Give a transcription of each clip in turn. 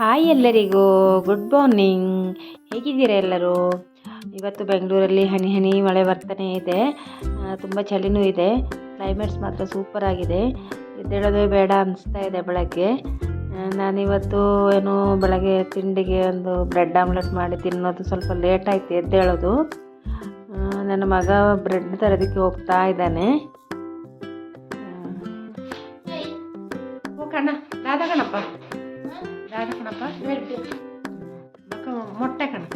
Hi ಎಲ್ಲರಿಗೂ good morning ಹೇಗಿದ್ದೀರಾ ಎಲ್ಲರೂ? ಇವತ್ತು ಬೆಂಗಳೂರಲ್ಲಿ ಹನಿ ಹನಿ ಮಳೆ ಬರ್ತಾನೆ ಇದೆ. ತುಂಬ ಚಳಿನೂ ಇದೆ. ಕ್ಲೈಮೇಟ್ಸ್ ಮಾತ್ರ ಸೂಪರ್ ಆಗಿದೆ. ಎದ್ದೇಳೋದೇ ಬೇಡ ಅನಿಸ್ತಾ ಇದೆ ಬೆಳಗ್ಗೆ. ನಾನಿವತ್ತು ಏನು ಬೆಳಗ್ಗೆ ತಿಂಡಿಗೆ ಒಂದು ಬ್ರೆಡ್ ಆಮ್ಲೆಟ್ ಮಾಡಿ ತಿನ್ನೋದು ಸ್ವಲ್ಪ ಲೇಟ್ ಆಯಿತು ಎದ್ದೇಳೋದು. ನನ್ನ ಮಗ ಬ್ರೆಡ್ ತರೋದಕ್ಕೆ ಹೋಗ್ತಾ ಇದ್ದಾನೆ. ಕಣ್ಣ ಕಣಪ್ಪ. കിടക്കണപ്പ നമുക്ക് മുട്ടക്കണം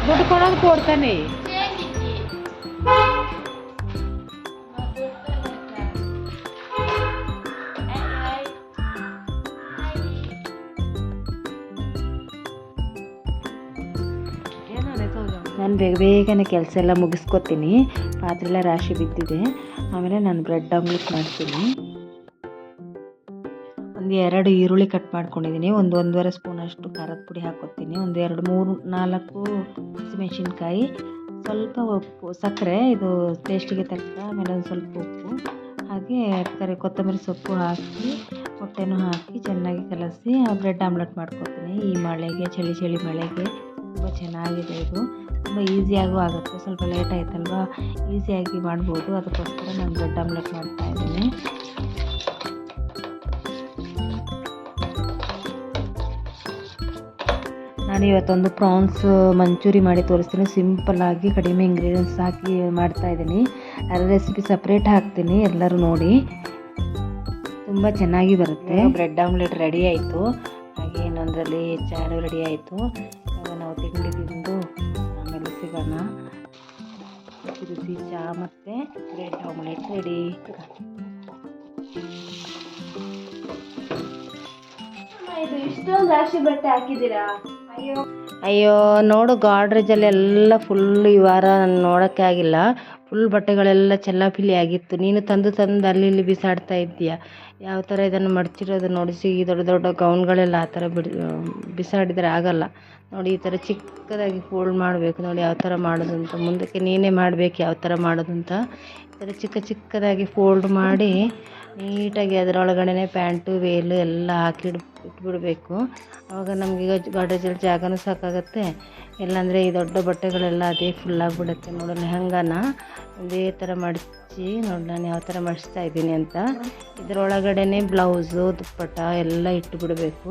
ഇങ്ങോട്ട് കൊണ്ടു കൊടുത്തന്നെ. ನಾನು ಬೇಗ ಬೇಗನೆ ಕೆಲಸ ಎಲ್ಲ ಮುಗಿಸ್ಕೊತೀನಿ. ಪಾತ್ರೆಲ್ಲ ರಾಶಿ ಬಿದ್ದಿದೆ. ಆಮೇಲೆ ನಾನು ಬ್ರೆಡ್ ಆಮ್ಲೆಟ್ ಮಾಡ್ತೀನಿ. ಒಂದು ಎರಡು ಈರುಳ್ಳಿ ಕಟ್ ಮಾಡ್ಕೊಂಡಿದ್ದೀನಿ ಒಂದು ಒಂದೂವರೆ ಸ್ಪೂನ್ ಅಷ್ಟು ಖಾರದ ಪುಡಿ ಹಾಕ್ಕೊತೀನಿ ಒಂದು ಎರಡು ಮೂರು ನಾಲ್ಕು ಹಸಿಮೆಣಸಿನ್ಕಾಯಿ. ಸ್ವಲ್ಪ ಉಪ್ಪು, ಸಕ್ಕರೆ, ಇದು ಟೇಸ್ಟಿಗೆ ತಕ್ಕ ಆಮೇಲೆ ಒಂದು ಸ್ವಲ್ಪ ಉಪ್ಪು. ಹಾಗೆ ಕರಿ ಕೊತ್ತಂಬರಿ ಸೊಪ್ಪು ಹಾಕಿ, ಮೊಟ್ಟೆನೂ ಹಾಕಿ ಚೆನ್ನಾಗಿ ಕಲಸಿ ಬ್ರೆಡ್ ಆಮ್ಲೆಟ್ ಮಾಡ್ಕೊತೀನಿ. ಈ ಮಳೆಗೆ, ಚಳಿ ಚಳಿ ಮಳೆಗೆ. ತುಂಬ ಚೆನ್ನಾಗಿದೆ ಇದು. ತುಂಬ ಈಸಿಯಾಗೂ ಆಗುತ್ತೆ. ಸ್ವಲ್ಪ ಲೇಟ್ ಆಯ್ತಲ್ವಾ? ಈಸಿಯಾಗಿ ಮಾಡ್ಬೋದು. ಅದಕ್ಕೋಸ್ಕರ ನಾನು ಬ್ರೆಡ್ ಆಮ್ಲೆಟ್ ಮಾಡ್ತಾ ಇದ್ದೀನಿ. ನಾನು ಇವತ್ತೊಂದು ಪ್ರಾನ್ಸ್ ಮಂಚೂರಿ ಮಾಡಿ ತೋರಿಸ್ತೀನಿ. ಸಿಂಪಲ್ ಆಗಿ ಕಡಿಮೆ ಇಂಗ್ರೀಡಿಯೆಂಟ್ಸ್ ಹಾಕಿ ಮಾಡ್ತಾ ಇದ್ದೀನಿ. ಅದರ ರೆಸಿಪಿ ಸಪ್ರೇಟ್ ಹಾಕ್ತೀನಿ ಎಲ್ಲರೂ ನೋಡಿ. ತುಂಬ ಚೆನ್ನಾಗಿ ಬರುತ್ತೆ. ಬ್ರೆಡ್ ಆಮ್ಲೆಟ್ ರೆಡಿ ಆಯಿತು. ಹಾಗೆ ಇನ್ನೊಂದರಲ್ಲಿ ಚಾರು ರೆಡಿ ಆಯಿತು. ನಾವು ತಿಂಡಿ ತಿಂದು ಆಮೇಲೆ ಸಿಗೋಣ. ಬಿಸಿ ಚಹಾ ಮತ್ತು ಬ್ರೆಡ್ ಆಮ್ಲೆಟ್ ರೆಡಿ ಇದು ಇಷ್ಟೊಂದು ರಾಶಿ ಬಟ್ಟೆ ಹಾಕಿದ್ದೀರಾ? ಅಯ್ಯೋ. ಅಯ್ಯೋ ನೋಡು ಗಾಡ್ರೇಜಲ್ಲಿ ಎಲ್ಲ ಫುಲ್ ಈ ವಾರ ನಾನು ನೋಡೋಕ್ಕೆ ಆಗಿಲ್ಲ. ಫುಲ್ ಬಟ್ಟೆಗಳೆಲ್ಲ ಚೆಲ್ಲಾಪಿಲ್ಲಿ ಆಗಿತ್ತು. ನೀನು ತಂದು ತಂದು ಅಲ್ಲಿ ಇಲ್ಲಿ ಬಿಸಾಡ್ತಾ ಇದ್ದೀಯ? ಯಾವ ಥರ ಇದನ್ನು ಮಡಚಿರೋದು ನೋಡಿಸಿ ಈ ದೊಡ್ಡ ದೊಡ್ಡ ಗೌನ್ಗಳೆಲ್ಲ ಆ ಥರ ಬಿಡ್ ಬಿಸಾಡಿದರೆ ಆಗಲ್ಲ. ನೋಡಿ, ಈ ಥರ ಚಿಕ್ಕದಾಗಿ ಫೋಲ್ಡ್ ಮಾಡಬೇಕು. ನೋಡಿ, ಯಾವ ಥರ ಮಾಡೋದು ಅಂತ ಮುಂದಕ್ಕೆ ನೀನೇ ಮಾಡಬೇಕು ಯಾವ ಥರ ಮಾಡೋದು ಅಂತ ಈ ಥರ ಚಿಕ್ಕ ಚಿಕ್ಕದಾಗಿ ಫೋಲ್ಡ್ ಮಾಡಿ ನೀಟಾಗಿ ಅದರೊಳಗಡೆ ಪ್ಯಾಂಟು, ವೇಲು ಎಲ್ಲ ಹಾಕಿ ಇಟ್ಬಿಡಬೇಕು. ಆವಾಗ ನಮಗೀಗ ಗಾಡ್ರೇಜಲ್ಲಿ ಜಾಗನೂ ಸಾಕಾಗುತ್ತೆ. ಇಲ್ಲಾಂದರೆ ಈ ದೊಡ್ಡ ಬಟ್ಟೆಗಳೆಲ್ಲ ಅದೇ ಫುಲ್ ಆಗಿಬಿಡುತ್ತೆ ನೋಡೋಣ ಲೆಹಂಗಾನ ಇದೇ ಥರ ಮಡಚಿ ನೋಡಿ ನಾನು ಯಾವ ಥರ ಮಡಿಸ್ತಾ ಇದ್ದೀನಿ ಅಂತ. ಇದರೊಳಗಡೆನೆ ಬ್ಲೌಸು ದುಪ್ಪಟ ಎಲ್ಲ ಇಟ್ಟುಬಿಡಬೇಕು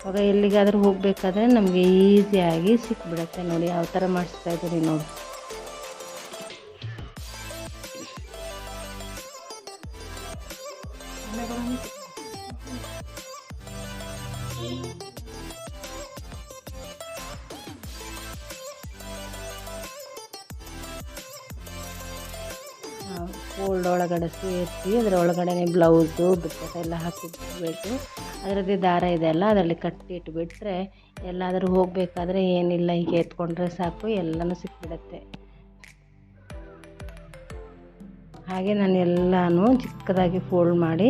ಆವಾಗ ಎಲ್ಲಿಗಾದರೂ ಹೋಗಬೇಕಾದ್ರೆ ನಮಗೆ ಈಸಿಯಾಗಿ ಸಿಕ್ಬಿಡುತ್ತೆ ನೋಡಿ ಯಾವ ಥರ ಮಾಡಿಸ್ತಾ ಇದ್ದೀನಿ ನೋಡಿ. ಫೋಲ್ಡ್ ಒಳಗಡೆ ಸೇರಿಸಿ ಅದರ ಒಳಗಡೆ ಬ್ಲೌಸು ದುಪ್ಪಟ್ಟ ಎಲ್ಲ ಹಾಕಿಬಿಡ್ಬೇಕು ಅದರದ್ದೇ ದಾರ ಇದೆ ಅಲ್ಲ, ಅದರಲ್ಲಿ ಕಟ್ಟಿ ಇಟ್ಬಿಟ್ರೆ ಎಲ್ಲಾದರೂ ಹೋಗಬೇಕಾದ್ರೆ ಏನಿಲ್ಲ, ಹೀಗೆ ಎತ್ಕೊಂಡ್ರೆ ಸಾಕು, ಎಲ್ಲನೂ ಸಿಕ್ಬಿಡುತ್ತೆ. ಹಾಗೆ ನಾನು ಎಲ್ಲನೂ ಚಿಕ್ಕದಾಗಿ ಫೋಲ್ಡ್ ಮಾಡಿ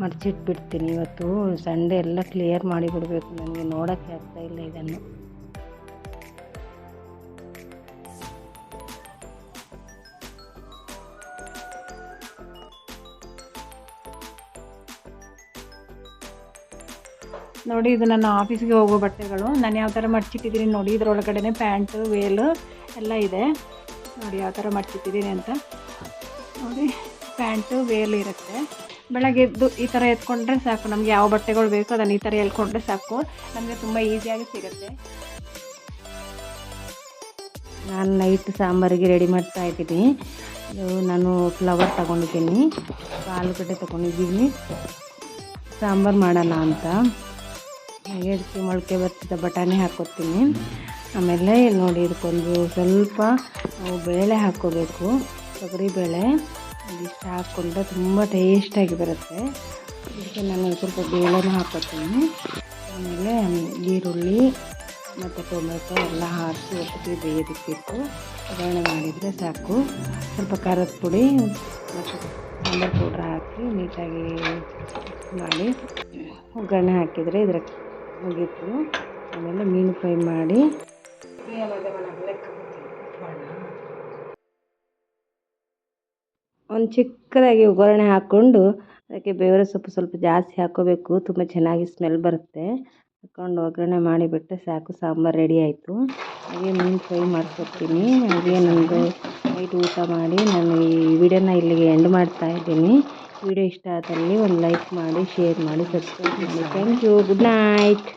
ಮಡಚಿಟ್ಬಿಡ್ತೀನಿ ಇವತ್ತು. ಸಂಡೆ ಎಲ್ಲ ಕ್ಲಿಯರ್ ಮಾಡಿಬಿಡಬೇಕು ನನಗೆ, ನೋಡೋಕ್ಕೆ ಇಲ್ಲ ಇದನ್ನು. ನೋಡಿ, ಇದು ನನ್ನ ಆಫೀಸ್ಗೆ ಹೋಗೋ ಬಟ್ಟೆಗಳು. ನಾನು ಯಾವ ಥರ ಮಡ್ಚಿಟ್ಟಿದ್ದೀನಿ ನೋಡಿ ಇದರೊಳಗಡೆ ಪ್ಯಾಂಟು, ವೇಲು ಎಲ್ಲ ಇದೆ. ನೋಡಿ, ಯಾವ ಥರ ಮಡ್ಚಿಟ್ಟಿದ್ದೀನಿ ಅಂತ. ನೋಡಿ, ಪ್ಯಾಂಟು, ವೇಲ್ ಇರುತ್ತೆ. ಬೆಳಗ್ಗೆ ಎದ್ದು ಈ ಥರ ಎತ್ಕೊಂಡ್ರೆ ಸಾಕು. ನಮಗೆ ಯಾವ ಬಟ್ಟೆಗಳು ಬೇಕೋ ಅದನ್ನು ಈ ಥರ ಎಳ್ಕೊಂಡ್ರೆ ಸಾಕು. ನಮಗೆ ತುಂಬ ಈಸಿಯಾಗಿ ಸಿಗುತ್ತೆ. ನಾನು ನೈಟ್ ಸಾಂಬಾರಿಗೆ ರೆಡಿ ಮಾಡ್ತಾ ಇದ್ದೀನಿ. ನಾನು ಫ್ಲವರ್ ತಗೊಂಡಿದ್ದೀನಿ. ಆಲೂಗಡ್ಡೆ ತಗೊಂಡಿದ್ದೀನಿ. ಸಾಂಬಾರು ಮಾಡೋಣ ಅಂತ. ಹಾಗೆ ಮೊಳಕೆ ಬರ್ತಿದ್ದ ಬಟಾಣಿ ಹಾಕೋತೀನಿ. ಆಮೇಲೆ ನೋಡಿ ಇದಕ್ಕೊಂದು ಸ್ವಲ್ಪ ಬೇಳೆ ಹಾಕ್ಕೋಬೇಕು ತೊಗರಿ ಬೇಳೆ ಹಾಕ್ಕೊಂಡ್ರೆ ತುಂಬ ಟೇಸ್ಟಾಗಿ ಬರುತ್ತೆ. ಅದಕ್ಕೆ ನಾನು ಸ್ವಲ್ಪ ಬೇಳೆನೂ ಹಾಕೋತೀನಿ. ಆಮೇಲೆ ಈರುಳ್ಳಿ ಮತ್ತು ಟೊಮೆಟೊ ಎಲ್ಲ ಹಾಕಿ ಒಟ್ಟಿಗೆ ಬೇಯೋದಕ್ಕಿಟ್ಟು ಒಗ್ಗರಣೆ ಮಾಡಿದರೆ ಸಾಕು. ಸ್ವಲ್ಪ ಖಾರದ ಪುಡಿ ಮತ್ತು ಸಾಂಬಾರು ಪೌಡ್ರ್ ಹಾಕಿ ನೀಟಾಗಿ ಮಾಡಿ ಒಗ್ಗರಣೆ ಹಾಕಿದರೆ ಇದರ ಮುಗೀತು ಆಮೇಲೆ ಮೀನು ಫ್ರೈ ಮಾಡಿ. ಒಂದು ಚಿಕ್ಕದಾಗಿ ಒಗ್ಗರಣೆ ಹಾಕ್ಕೊಂಡು ಅದಕ್ಕೆ ಬೇವರ ಸೊಪ್ಪು ಸ್ವಲ್ಪ ಜಾಸ್ತಿ ಹಾಕೋಬೇಕು. ತುಂಬ ಚೆನ್ನಾಗಿ ಸ್ಮೆಲ್ ಬರುತ್ತೆ. ಹಾಕ್ಕೊಂಡು ಒಗ್ಗರಣೆ ಮಾಡಿಬಿಟ್ಟರೆ ಸಾಕು. ಸಾಂಬಾರು ರೆಡಿ ಆಯಿತು. ಹಾಗೆ ಮೀನು ಫ್ರೈ ಮಾಡ್ಕೊತೀನಿ ಹಾಗೆ ನನಗೆ ನೈಟ್ ಊಟ ಮಾಡಿ ನಾನು ಈ ವಿಡಿಯೋನ ಇಲ್ಲಿಗೆ ಎಂಡ್ ಮಾಡ್ತಾ ಇದ್ದೀನಿ. ವಿಡಿಯೋ ಇಷ್ಟ ಆದಲ್ಲಿ ಒಂದು ಲೈಕ್ ಮಾಡಿ ಶೇರ್ ಮಾಡಿ ಸಬ್ಸ್ಕ್ರೈಬ್ ಮಾಡಿ. Thank you good night